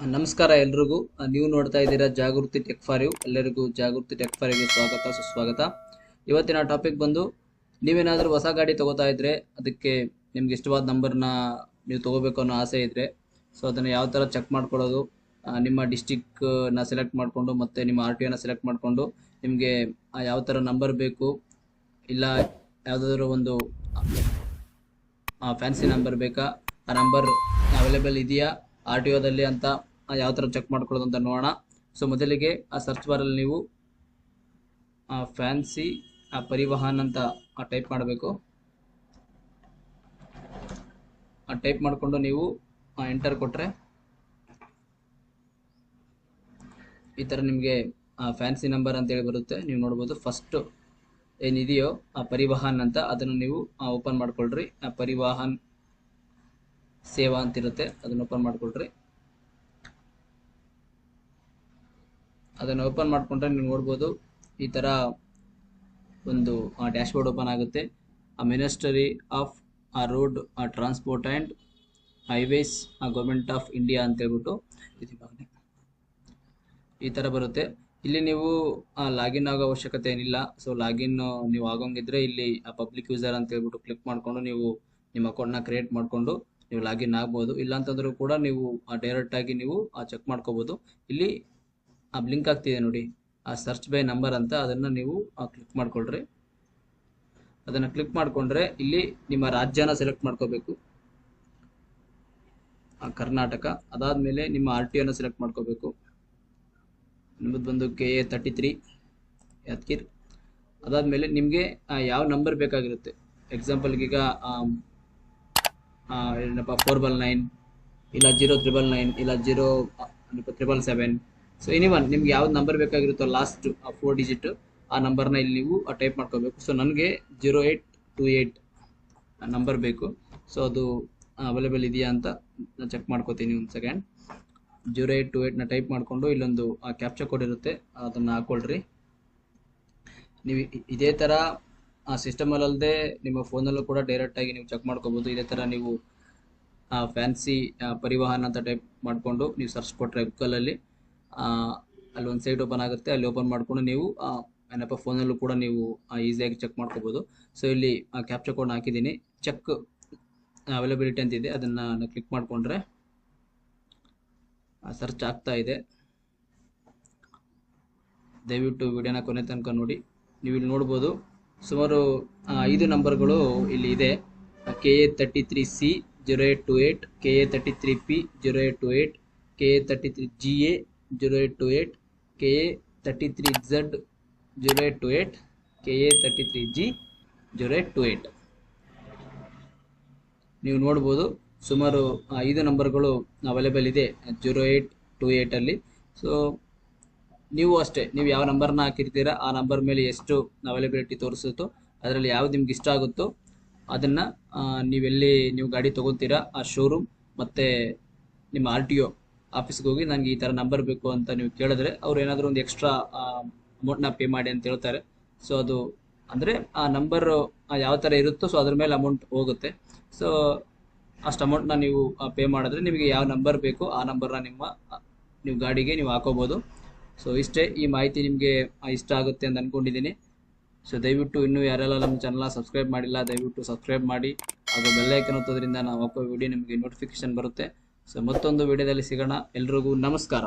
ನಮಸ್ಕಾರ ಎಲ್ರಿಗೂ. ನೀವು ನೋಡ್ತಾ ಇದ್ದೀರಾ ಜಾಗೃತಿ ಟೆಕ್ ಫಾರ್ ಯು. ಎಲ್ಲರಿಗೂ ಜಾಗೃತಿ ಟೆಕ್ ಫಾರ್ಗೆ ಸ್ವಾಗತ, ಸುಸ್ವಾಗತ. ಇವತ್ತಿನ ಟಾಪಿಕ್ ಬಂದು ನೀವೇನಾದರೂ ಹೊಸ ಗಾಡಿ ತಗೋತಾ ಇದ್ರೆ ಅದಕ್ಕೆ ನಿಮ್ಗೆ ಇಷ್ಟವಾದ ನಂಬರ್ನ ನೀವು ತಗೋಬೇಕು ಅನ್ನೋ ಆಸೆ ಇದ್ರೆ ಸೊ ಅದನ್ನು ಯಾವ ಥರ ಚೆಕ್ ಮಾಡ್ಕೊಳ್ಳೋದು ನಿಮ್ಮ ಡಿಸ್ಟಿಕ್ನ ಸೆಲೆಕ್ಟ್ ಮಾಡಿಕೊಂಡು ಮತ್ತೆ ನಿಮ್ಮ ಆರ್ ಟಿ ಒನ ಸೆಲೆಕ್ಟ್ ಮಾಡಿಕೊಂಡು ನಿಮಗೆ ಯಾವ ಥರ ನಂಬರ್ ಬೇಕು, ಇಲ್ಲ ಯಾವುದಾದ್ರೂ ಒಂದು ಫ್ಯಾನ್ಸಿ ನಂಬರ್ ಬೇಕಾ? ಆ ನಂಬರ್ ಅವೈಲೇಬಲ್ ಇದೆಯಾ? ಆರ್ ಟಿ ಒದಲ್ಲಿ ಅಂತ ಯಾವ ಥರ ಚೆಕ್ ಮಾಡ್ಕೊಳ್ಳೋದು ಅಂತ ನೋಡೋಣ. ಸೊ ಮೊದಲಿಗೆ ಆ ಸರ್ಚ್ ಬಾರಲ್ಲಿ ನೀವು ಫ್ಯಾನ್ಸಿ ಪರಿವಾಹನ್ ಅಂತ ಟೈಪ್ ಮಾಡಬೇಕು. ಟೈಪ್ ಮಾಡಿಕೊಂಡು ನೀವು ಎಂಟರ್ ಕೊಟ್ಟರೆ ಈ ಥರ ನಿಮಗೆ ಫ್ಯಾನ್ಸಿ ನಂಬರ್ ಅಂತೇಳಿ ಬರುತ್ತೆ. ನೀವು ನೋಡ್ಬೋದು ಫಸ್ಟು ಏನಿದೆಯೋ, ಆ, ಪರಿವಾಹನ್ ಅಂತ, ಅದನ್ನು ನೀವು ಓಪನ್ ಮಾಡ್ಕೊಳ್ರಿ. ಆ, ಪರಿವಾಹನ್ ಸೇವಾ ಅಂತಿರುತ್ತೆ ಅದನ್ನು ಓಪನ್ ಮಾಡ್ಕೊಳ್ರಿ. ಅದನ್ನು ಓಪನ್ ಮಾಡ್ಕೊಂಡ್ರೆ ನೀವು ನೋಡ್ಬೋದು ಈ ಥರ ಒಂದು ಡ್ಯಾಶ್ ಬೋರ್ಡ್ ಓಪನ್ ಆಗುತ್ತೆ. ಆ ಮಿನಿಸ್ಟರಿ ಆಫ್ ಆ ರೋಡ್ ಆ ಟ್ರಾನ್ಸ್ಪೋರ್ಟ್ ಆ್ಯಂಡ್ ಹೈವೇಸ್ ಆ ಗೌರ್ಮೆಂಟ್ ಆಫ್ ಇಂಡಿಯಾ ಅಂತ ಹೇಳ್ಬಿಟ್ಟು ಈ ಥರ ಬರುತ್ತೆ. ಇಲ್ಲಿ ನೀವು ಲಾಗಿನ್ ಆಗೋ ಅವಶ್ಯಕತೆ ಏನಿಲ್ಲ. ಸೊ ಲಾಗಿನ್ ನೀವು ಆಗೋಂಗಿದ್ರೆ ಇಲ್ಲಿ ಆ ಪಬ್ಲಿಕ್ ಯೂಸರ್ ಅಂತ ಹೇಳ್ಬಿಟ್ಟು ಕ್ಲಿಕ್ ಮಾಡಿಕೊಂಡು ನೀವು ನಿಮ್ಮ ಅಕೌಂಟ್ನ ಕ್ರಿಯೇಟ್ ಮಾಡಿಕೊಂಡು ನೀವು ಲಾಗಿನ್ ಆಗ್ಬೋದು. ಇಲ್ಲ ಅಂತಂದ್ರೂ ಕೂಡ ನೀವು ಡೈರೆಕ್ಟಾಗಿ ನೀವು ಚೆಕ್ ಮಾಡ್ಕೋಬೋದು. ಇಲ್ಲಿ ಆ ಬ್ಲಿಂಕ್ ಆಗ್ತಿದೆ ನೋಡಿ. ಆ ಸರ್ಚ್ ಬೈ ನಂಬರ್ ಅಂತ ಅದನ್ನು ನೀವು ಕ್ಲಿಕ್ ಮಾಡಿಕೊಳ್ರಿ. ಅದನ್ನು ಕ್ಲಿಕ್ ಮಾಡಿಕೊಂಡ್ರೆ ಇಲ್ಲಿ ನಿಮ್ಮ ರಾಜ್ಯನ ಸೆಲೆಕ್ಟ್ ಮಾಡ್ಕೋಬೇಕು. ಕರ್ನಾಟಕ. ಅದಾದಮೇಲೆ ನಿಮ್ಮ ಆರ್ ಟಿ ಒನ ಸೆಲೆಕ್ಟ್ ಮಾಡ್ಕೋಬೇಕು. ನಿಮ್ಮದು ಬಂದು ಕೆ ಎ ತರ್ಟಿ ತ್ರೀ ಅದಾದ ಅದಾದಮೇಲೆ ನಿಮಗೆ ಯಾವ ನಂಬರ್ ಬೇಕಾಗಿರುತ್ತೆ. ಎಕ್ಸಾಂಪಲ್ಗೆ ಈಗ ಆಮ್, ಆ, ಏನಪ್ಪ ಫೋರ್ ಬಲ್ ನೈನ್ ಇಲ್ಲ ಜೀರೋ ತ್ರಿಬಲ್ ನೈನ್ ಇಲ್ಲ zero triple seven so any one ನಿಮ್ಗೆ ಯಾವ್ದು ನಂಬರ್ ಬೇಕಾಗಿರುತ್ತೋ ಲಾಸ್ಟ್ ಫೋರ್ ಡಿಜಿಟ್ ಆ ನಂಬರ್ನ ಇಲ್ಲಿ ನೀವು ಟೈಪ್ ಮಾಡ್ಕೋಬೇಕು. ಸೊ ನನಗೆ zero eight two eight number ಬೇಕು. ಸೊ ಅದು ಅವೈಲೇಬಲ್ ಇದೆಯಾ ಅಂತ ನಾನು ಚೆಕ್ ಮಾಡ್ಕೋತೀನಿ ಒಂದು ಸೆಕೆಂಡ್ ಜೀರೋ ಏಯ್ಟ್ ಟು ಏಯ್ಟ್ನ ಟೈಪ್ ಮಾಡಿಕೊಂಡು ಇಲ್ಲೊಂದು ಆ ಕ್ಯಾಪ್ಚರ್ ಕೋಡ್ ಇರುತ್ತೆ, ಅದನ್ನು ಹಾಕ್ಕೊಳ್ರಿ ನೀವು ಇದೇ ಥರ ಆ ಸಿಸ್ಟಮಲ್ಲದೆ ನಿಮ್ಮ ಫೋನಲ್ಲೂ ಕೂಡ ಡೈರೆಕ್ಟಾಗಿ ನೀವು ಚೆಕ್ ಮಾಡ್ಕೋಬೋದು. ಇದೇ ಥರ ನೀವು ಫ್ಯಾನ್ಸಿ ಪರಿವಾಹನ ಅಂತ ಟೈಪ್ ಮಾಡಿಕೊಂಡು ನೀವು ಸರ್ಚ್ ಕೊಟ್ಟರೆ ಗೂಗಲಲ್ಲಿ ಅಲ್ಲಿ ಒಂದು ಸೈಟ್ ಓಪನ್ ಆಗುತ್ತೆ, ಅಲ್ಲಿ ಓಪನ್ ಮಾಡಿಕೊಂಡು ನೀವು ಏನಪ್ಪ ಫೋನಲ್ಲೂ ಕೂಡ ನೀವು ಈಸಿಯಾಗಿ ಚೆಕ್ ಮಾಡ್ಕೋಬೋದು. ಸೊ ಇಲ್ಲಿ ಕ್ಯಾಪ್ಚರ್ ಕೋಡ್ ಹಾಕಿದ್ದೀನಿ. ಚೆಕ್ ಅವೈಲಬಿಲಿಟಿ ಅಂತಿದೆ. ಅದನ್ನು ಕ್ಲಿಕ್ ಮಾಡಿಕೊಂಡ್ರೆ ಸರ್ಚ್ ಆಗ್ತಾ ಇದೆ. ದಯವಿಟ್ಟು ವಿಡಿಯೋನ ಕೊನೆ ತನಕ ನೋಡಿ. ನೀವು ಇಲ್ಲಿ ನೋಡ್ಬೋದು, ಸುಮಾರು ಐದು ನಂಬರ್ಗಳು ಇಲ್ಲಿ ಇದೆ. K A thirty three C zero eight two eight K A thirty three P zero eight two eight K A thirty three G A zero eight two eight, K A thirty three Z zero eight two eight, K A thirty three G zero eight two eight. ನೀವು ನೋಡ್ಬೋದು ಸುಮಾರು ಐದು ನಂಬರ್ಗಳು available ಇದೆ zero eight two ಏಯ್ಟಲ್ಲಿ so ನೀವು ಅಷ್ಟೇ, ನೀವು ಯಾವ ನಂಬರ್ನ ಹಾಕಿರ್ತೀರಾ, ಆ ನಂಬರ್ ಮೇಲೆ ಎಷ್ಟು ಅವೈಲಬಿಲಿಟಿ ತೋರಿಸುತ್ತೋ, ಅದರಲ್ಲಿ ಯಾವ್ದು ನಿಮ್ಗೆ ಇಷ್ಟ ಆಗುತ್ತೋ, ಅದನ್ನು ನೀವೆಲ್ಲಿ ನೀವು ಗಾಡಿ ತೊಗೊತೀರಾ ಆ ಶೋರೂಮ್ ಮತ್ತು ನಿಮ್ಮ ಆರ್ ಟಿ ಒ ಆಫೀಸ್ಗೆ ಹೋಗಿ ನನಗೆ ಈ ಥರ ನಂಬರ್ ಬೇಕು ಅಂತ ನೀವು ಕೇಳಿದ್ರೆ ಅವ್ರು ಏನಾದರೂ ಒಂದು ಎಕ್ಸ್ಟ್ರಾ ಅಮೌಂಟ್ನ ಪೇ ಮಾಡಿ ಅಂತ ಹೇಳ್ತಾರೆ. ಸೊ ಅದು ಅಂದರೆ ಆ ನಂಬರ್ ಯಾವ ಥರ ಇರುತ್ತೋ ಸೊ ಅದ್ರ ಮೇಲೆ ಅಮೌಂಟ್ ಹೋಗುತ್ತೆ. ಸೊ ಅಷ್ಟು ಅಮೌಂಟ್ನ ನೀವು ಪೇ ಮಾಡಿದ್ರೆ ನಿಮಗೆ ಯಾವ ನಂಬರ್ ಬೇಕೋ ಆ ನಂಬರ್ನ ನಿಮ್ಮ ನೀವು ಗಾಡಿಗೆ ನೀವು ಹಾಕೋಬೋದು. ಸೊ ಇಷ್ಟೇ ಈ ಮಾಹಿತಿ ನಿಮಗೆ ಇಷ್ಟ ಆಗುತ್ತೆ ಅಂತ ಅಂದ್ಕೊಂಡಿದ್ದೀನಿ ಸೊ ದಯವಿಟ್ಟು ಇನ್ನೂ ಯಾರೆಲ್ಲ ನಮ್ಮ ಚಾನಲ್ನ ಸಬ್ಸ್ಕ್ರೈಬ್ ಮಾಡಿಲ್ಲ, ದಯವಿಟ್ಟು ಸಬ್ಸ್ಕ್ರೈಬ್ ಮಾಡಿ. ಹಾಗೂ ಬೆಲ್ಲೈಕನ್ ಒತ್ತೋದ್ರಿಂದ ನಾವು ಹಾಕೋ ವಿಡಿಯೋ ನಿಮಗೆ ನೋಟಿಫಿಕೇಶನ್ ಬರುತ್ತೆ. ಸೊ ಮತ್ತೊಂದು ವಿಡಿಯೋದಲ್ಲಿ ಸಿಗೋಣ. ಎಲ್ರಿಗೂ ನಮಸ್ಕಾರ.